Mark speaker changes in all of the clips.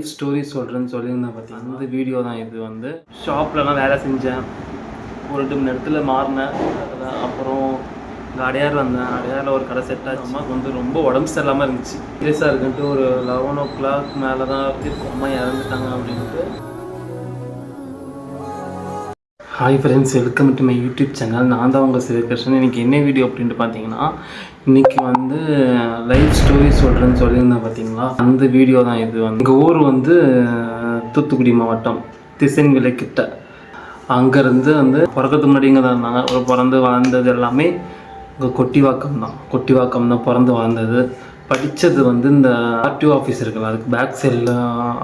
Speaker 1: Life story சொல்கிறேன்னு சொல்லியிருந்தேன் பார்த்தீங்கன்னா அந்த வீடியோ தான் இது வந்து. ஷாப்லலாம் வேலை செஞ்சேன். ஒரு ரெண்டு மணி நேரத்தில் மாறினேன். அப்புறம் இங்கே அடையார் வந்தேன். அடையாரில் ஒரு கடை செட் ஆச்சு. அம்மாவுக்கு வந்து ரொம்ப உடம்பு சரியில்லாமல் இருந்துச்சு. சீரியஸாக இருக்குன்ட்டு ஒரு லெவன் ஓ கிளாக் மேலே தான் இருக்கும் அம்மா இறந்துட்டாங்க அப்படின்ட்டு. Hi friends welcome to my YouTube channel நான் தான் உங்கள் சிவகிருஷ்ணன் எனக்கு என்ன வீடியோ அப்படின்ட்டு பார்த்தீங்கன்னா இன்னைக்கு வந்து லைஃப் ஸ்டோரி சொல்கிறேன்னு சொல்லியிருந்தேன் பார்த்தீங்களா அந்த வீடியோ தான் இது வந்து. எங்கள் ஊர் வந்து தூத்துக்குடி மாவட்டம் திசைன்விலை கிட்ட. அங்கேருந்து வந்து பிறக்கிறதுக்கு முன்னாடி இங்கே தான் இருந்தாங்க. ஒரு பிறந்து வளர்ந்தது எல்லாமே இங்கே கொட்டிவாக்கம் தான். கொட்டிவாக்கம் தான் பிறந்து வளர்ந்தது. படித்தது வந்து இந்த ஆர்டிஓ ஆஃபீஸ் இருக்குல்ல அதுக்கு பேக் சைடில்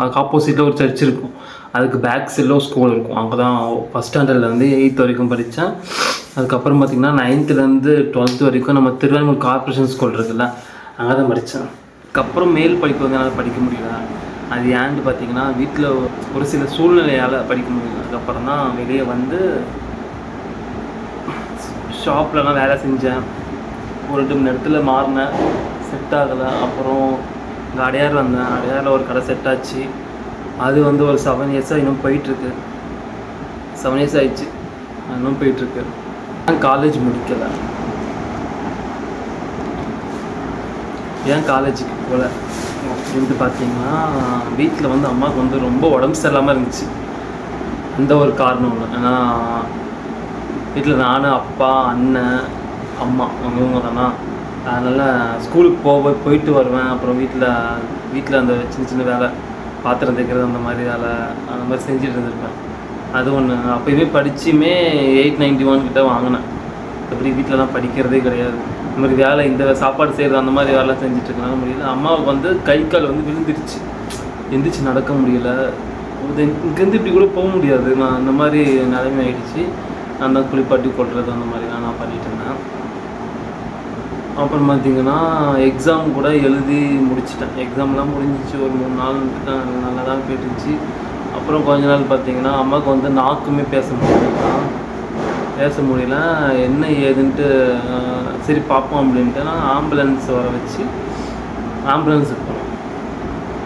Speaker 1: அதுக்கு ஆப்போசிட்டில் ஒரு சர்ச் இருக்கும். அதுக்கு பேக் சைடில் ஒரு ஸ்கூல் இருக்கும். அங்கே தான் ஃபஸ்ட் ஸ்டாண்டர்ட்லேருந்து எயித் வரைக்கும் படித்தேன் அதுக்கப்புறம் பார்த்திங்கன்னா நைன்த்துலேருந்து டுவெல்த் வரைக்கும் நம்ம திருவாரூர் கார்ப்பரேஷன் ஸ்கூல் இருக்குல்ல அங்கே தான் படித்தேன் அதுக்கப்புறம் மேல் படிப்பு வந்து என்னால் படிக்க முடியல. அது ஏன்னு பார்த்தீங்கன்னா வீட்டில் ஒரு சில சூழ்நிலையால் படிக்க முடியல. அதுக்கப்புறம் தான் வெளியே வந்து ஷாப்லலாம் வேலை செஞ்சேன். ஒரு ரெண்டு மணி நேரத்தில் மாறினேன். செட் ஆகலை. அப்புறம் இங்கே அடையார் வந்தேன். அடையாரில் ஒரு கடை செட் ஆச்சு. அது வந்து ஒரு செவன் இயர்ஸாக இன்னும் போயிட்டுருக்கு. செவன் இயர்ஸ் ஆயிடுச்சு. இன்னும் போயிட்டுருக்கு. நான் காலேஜ் முடிக்கலை? ஏன் காலேஜுக்கு போகல அப்படின்ட்டு பார்த்தீங்கன்னா வீட்டில் வந்து அம்மாவுக்கு வந்து ரொம்ப உடம்பு சரியில்லாமல் இருந்துச்சு. அந்த ஒரு காரணம் ஒன்று ஏன்னா வீட்டில் நான் அப்பா அண்ணன் அம்மா அவங்கவுங்க தானா அதனால் ஸ்கூலுக்கு போக போயிட்டு வருவேன். அப்புறம் வீட்டில் வீட்டில் அந்த சின்ன சின்ன வேலை பாத்திரம் தைக்கிறது அந்த மாதிரி வேலை அந்த மாதிரி செஞ்சுட்டு இருந்திருப்பேன். அது ஒன்று அப்போயுமே படிச்சுமே எயிட் நைன்ட்டி ஒன் கிட்ட வாங்கினேன். எப்படி வீட்டிலலாம் படிக்கிறதே கிடையாது. இந்த மாதிரி வேலை இந்த சாப்பாடு செய்கிறது அந்த மாதிரி வேலை செஞ்சுட்டு முடியல. அம்மாவுக்கு வந்து கை கால் வந்து விழுந்துருச்சு எந்திரிச்சு நடக்க முடியல. இங்கேருந்து இப்படி கூட போக முடியாது. நான் அந்த மாதிரி நிலைமை ஆயிடுச்சு நான் தான் குளிப்பாட்டி கொள்வது அந்த மாதிரிலாம் நான் பண்ணிட்டு இருந்தேன். அப்புறம் பார்த்தீங்கன்னா எக்ஸாம் கூட எழுதி முடிச்சிட்டேன். எக்ஸாம்லாம் முடிஞ்சிச்சு. ஒரு மூணு நாள் நல்லா தான் போயிட்டுருந்துச்சு. அப்புறம் கொஞ்ச நாள் பார்த்தீங்கன்னா அம்மாவுக்கு வந்து நாக்குமே பேச முடியல பேச முடியல. என்ன ஏதுன்ட்டு சரி பார்ப்போம் அப்படின்ட்டு நான் ஆம்புலன்ஸ் வர வச்சு ஆம்புலன்ஸுக்கு போனோம்.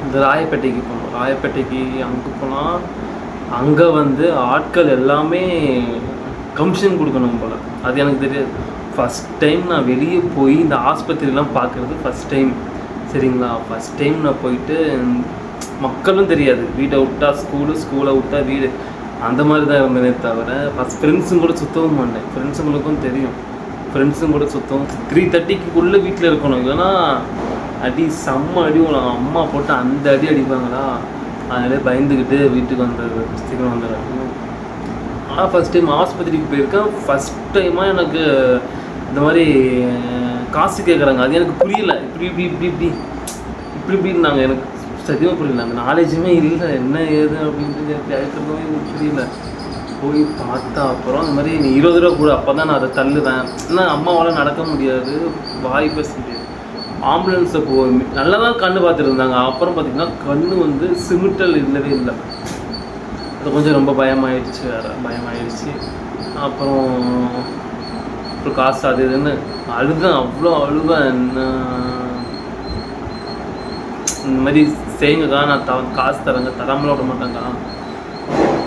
Speaker 1: இந்த ராயப்பேட்டைக்கு போனோம். ராயப்பேட்டைக்கு அங்கே போனால் அங்கே வந்து ஆட்கள் எல்லாமே கமிஷன் கொடுக்கணும் போல். அது எனக்கு தெரியாது. ஃபஸ்ட் டைம் நான் வெளியே போய் இந்த ஆஸ்பத்திரிலாம் பார்க்குறது ஃபஸ்ட் டைம் சரிங்களா? ஃபஸ்ட் டைம் நான் போயிட்டு மக்களும் தெரியாது. வீட்டை விட்டா ஸ்கூலு ஸ்கூலை விட்டா வீடு. அந்த மாதிரி தான் இருந்ததே தவிர ஃபஸ்ட் ஃப்ரெண்ட்ஸும் கூட சுத்தவும் மாட்டேன். ஃப்ரெண்ட்ஸுங்களுக்கும் தெரியும். ஃப்ரெண்ட்ஸும் கூட சுத்தம் த்ரீ தேர்ட்டிக்குள்ளே வீட்டில் இருக்கணும். இல்லைன்னா அடி செம்ம அடி விழும் அம்மா போட்டு அந்த அடி அடிப்பாங்களா? அதனால பயந்துக்கிட்டு வீட்டுக்கு வந்தது சீக்கிரம் வந்துடுறேன். ஆனால் ஃபஸ்ட் டைம் ஆஸ்பத்திரிக்கு போயிருக்கேன். ஃபஸ்ட் டைமாக எனக்கு இந்த மாதிரி காசு கேட்குறாங்க அது எனக்கு புரியல. இப்படி இப்படி இப்படி இப்படி. இப்படி இப்படின்னாங்க. எனக்கு சத்தியமாக புரியல. அந்த நாலேஜுமே இல்லை. என்ன ஏது அப்படின்றது எனக்கு புரியல. போய் பார்த்தா அப்புறம் இந்த மாதிரி நீ இருபது ரூபா கூட. அப்போ தான் நான் அதை தள்ளுவேன். ஏன்னா அம்மாவால் நடக்க முடியாது. வாய் பேச முடியாது ஆம்புலன்ஸை போ நல்லா தான் கண்ணு பார்த்துட்டு இருந்தாங்க அப்புறம் பார்த்திங்கன்னா கண்ணு வந்து சிமிட்டல் இல்லவே இல்லை. அது கொஞ்சம் ரொம்ப பயமாயிடுச்சு. வேறு பயமாயிடுச்சு. அப்புறம் அப்புறம் காசு அது இதுன்னு அழுதேன் அவ்வளோ அழுவேன் இந்த மாதிரி செய்யுங்கக்கா நான் த காசு தரேங்க தராமலாம் விட மாட்டேங்க்கா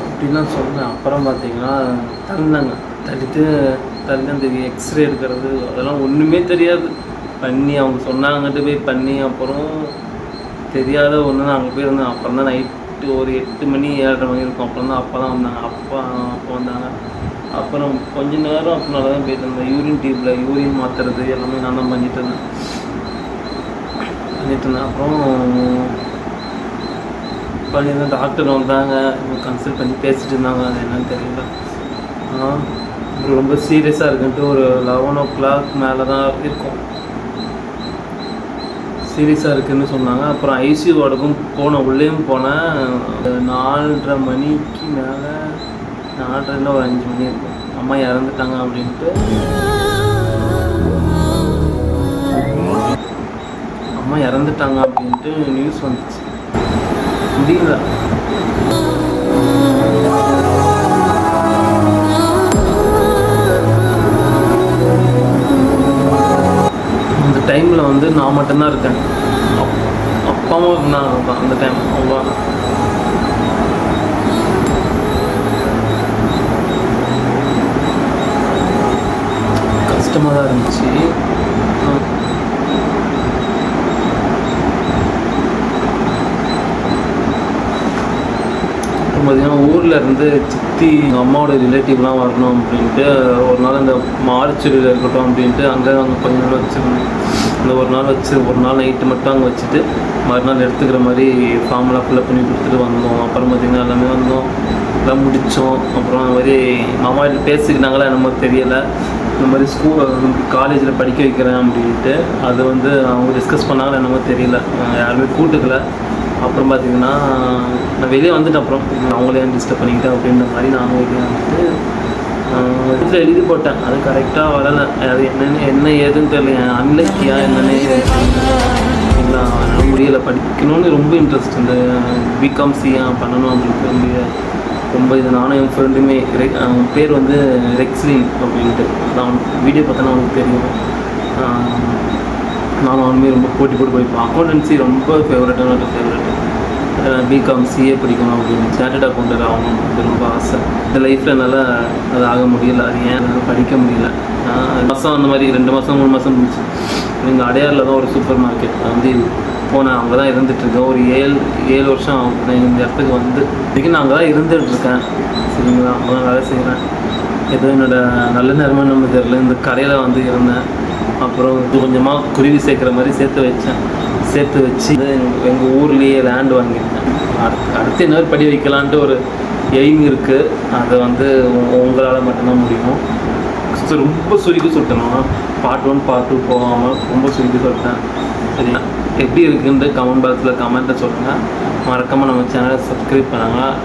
Speaker 1: அப்படின்லாம் சொன்னேன். அப்புறம் பார்த்தீங்கன்னா தந்தாங்க. தள்ளிட்டு தள்ளி அந்த எக்ஸ்ரே எடுக்கிறது அதெல்லாம் ஒன்றுமே தெரியாது. பண்ணி அவங்க சொன்னாங்கட்டு போய் பண்ணி அப்புறம் தெரியாத ஒன்று நான் அங்கே போயிருந்தேன். அப்புறம் தான் நைட்டு ஒரு எட்டு மணி ஏழரை மணி இருக்கும். அப்புறம் தான் அப்பா தான் வந்தாங்க. அப்பா அப்பா வந்தாங்க. அப்புறம் கொஞ்ச நேரம் அப்படினால தான் போயிட்டு இருந்தேன் யூரின் டியூப்பில் யூரின் மாற்றுறது எல்லாமே நான் தான் பண்ணிட்டு இருந்தேன். பண்ணிட்டு இருந்தேன். அப்புறம் பண்ணியிருந்தேன் டாக்டர் வந்தாங்க. கன்சல்ட் பண்ணி பேசிட்டு இருந்தாங்க. அது என்னன்னு தெரியல. ரொம்ப சீரியஸாக இருக்குன்ட்டு ஒரு லெவன் ஓ கிளாக் மேலே தான் இருக்கும். சீரியஸாக இருக்குன்னு சொன்னாங்க. அப்புறம் ஐசியூ வார்டுக்கும் போனேன் உள்ளேயும் போனேன். நாலரை மணிக்கு மேலே நான் நாலரைல ஒரு அஞ்சு மணி இருக்கும் அம்மா இறந்துட்டாங்க அப்படின்ட்டு. அம்மா இறந்துட்டாங்க அப்படின்ட்டு நியூஸ் வந்துச்சு. முடியல. அந்த டைமில் வந்து நான் மட்டும்தான் இருக்கேன். அப்- அப்பா இருந்தாங்க அந்த டைம் அவ்வளோ கஷ்டமாக தான் இருந்துச்சு பார்த்தீங்கன்னா ஊரில் இருந்து சித்தி எங்கள் அம்மாவோட ரிலேட்டிவ்லாம் வரணும் அப்படின்ட்டு ஒரு நாள் இந்த மார்ச்சூரியில் இருக்கட்டும் அப்படின்ட்டு அங்கே அங்கே கொஞ்ச நாள் வச்சுருந்தேன் இந்த ஒரு நாள் வச்சு ஒரு நாள் நைட்டு மட்டும் அங்கே வச்சுட்டு மறுநாள் எடுத்துக்கிற மாதிரி ஃபார்ம்லாம் ஃபில்அப் பண்ணி கொடுத்துட்டு வந்தோம். அப்புறம் பார்த்திங்கன்னா எல்லாமே வந்தோம். எல்லாம் முடித்தோம் அப்புறம் அந்த மாதிரி மாமா வீட்டில் பேசிக்கிட்டாங்களா என்னமோ தெரியலை. இந்த மாதிரி ஸ்கூல் காலேஜில் படிக்க வைக்கிறேன் அப்படின்ட்டு அது வந்து அவங்க டிஸ்கஸ் பண்ணாங்களா என்னமோ தெரியல. யாருமே கூட்டுக்கல. அப்புறம் பார்த்தீங்கன்னா நான் வெளியே வந்துட்டேன் அப்புறம். அவங்களே ஏன் டிஸ்டர்ப் பண்ணிக்கிட்டேன் அப்படின்ற மாதிரி நானும் வெளியே வந்துட்டு வீட்டில் எழுதி போட்டேன். அது கரெக்டாக வரலை. அது என்னென்னு என்ன ஏதுன்னு தெரியல. அன்லக்கியா என்னன்னே இல்லை முடியலை. படிக்கணும்னு ரொம்ப இன்ட்ரெஸ்ட் இந்த பிகாம் சியா பண்ணணும் அப்படின்னு ரொம்ப இது நானும் என் ஃப்ரெண்டுமே அவன் பேர் வந்து ரெக்ஸ்லி அப்படின்ட்டு. நான் வீடியோ பார்த்தா அவனுக்கு தெரியும். நானும் அவனுமே ரொம்ப போட்டி போட்டு படிப்போம் அக்கௌண்டன்சி ரொம்ப ஃபேவரட்டான ஒரு ஃபேவரட் பிகாம் சிஏ படிக்கணும் அப்படின்னு. சார்ட்டட் அக்கௌண்டர் ஆகணும் ரொம்ப ஆசை. இந்த லைஃப்பில் என்னால் அது ஆக முடியல. அது ஏன் என்னால் படிக்க முடியல? மாதம் அந்த மாதிரி ரெண்டு மாதம் மூணு மாதம் முடிச்சு. எங்கள் அடையாரில் தான் ஒரு சூப்பர் மார்க்கெட் வந்து போனேன் அங்கே தான் இருந்துகிட்ருக்கேன் ஒரு ஏழு ஏழு வருஷம் ஆகும். நான் இந்த இடத்துக்கு வந்து இதுக்கு நான் அங்கே தான் இருந்துகிட்ருக்கேன் சரிங்களா அங்கே தான் வேலை செய்கிறேன் ஏதோ என்னோடய நல்ல நேரமாக நம்ம தெரியல. இந்த கரையில் வந்து இருந்தேன். அப்புறம் கொஞ்சமாக குருவி சேர்க்குற மாதிரி சேர்த்து வச்சேன். சேர்த்து வச்சு எங்கள் ஊர்லேயே லேண்ட் வாங்கியிருந்தேன் அடுத்து அடுத்து என்ன படி வைக்கலான்ட்டு ஒரு எய்ம் இருக்குது அதை வந்து உங்களால் மட்டும்தான் முடியும். ரொம்ப சுருக்கி சுட்டணும் பார்ட் ஒன் பார்ட் டூ போகாமல் ரொம்ப சுருக்கி சொல்லிட்டேன் சரிங்களா எப்படி இருக்குன்ட்டு கமெண்ட் பாக்ஸில் கமெண்ட்டை சொல்லுங்கள் மறக்காமல் நம்ம சேனலை சப்ஸ்கிரைப் பண்ணுங்கள்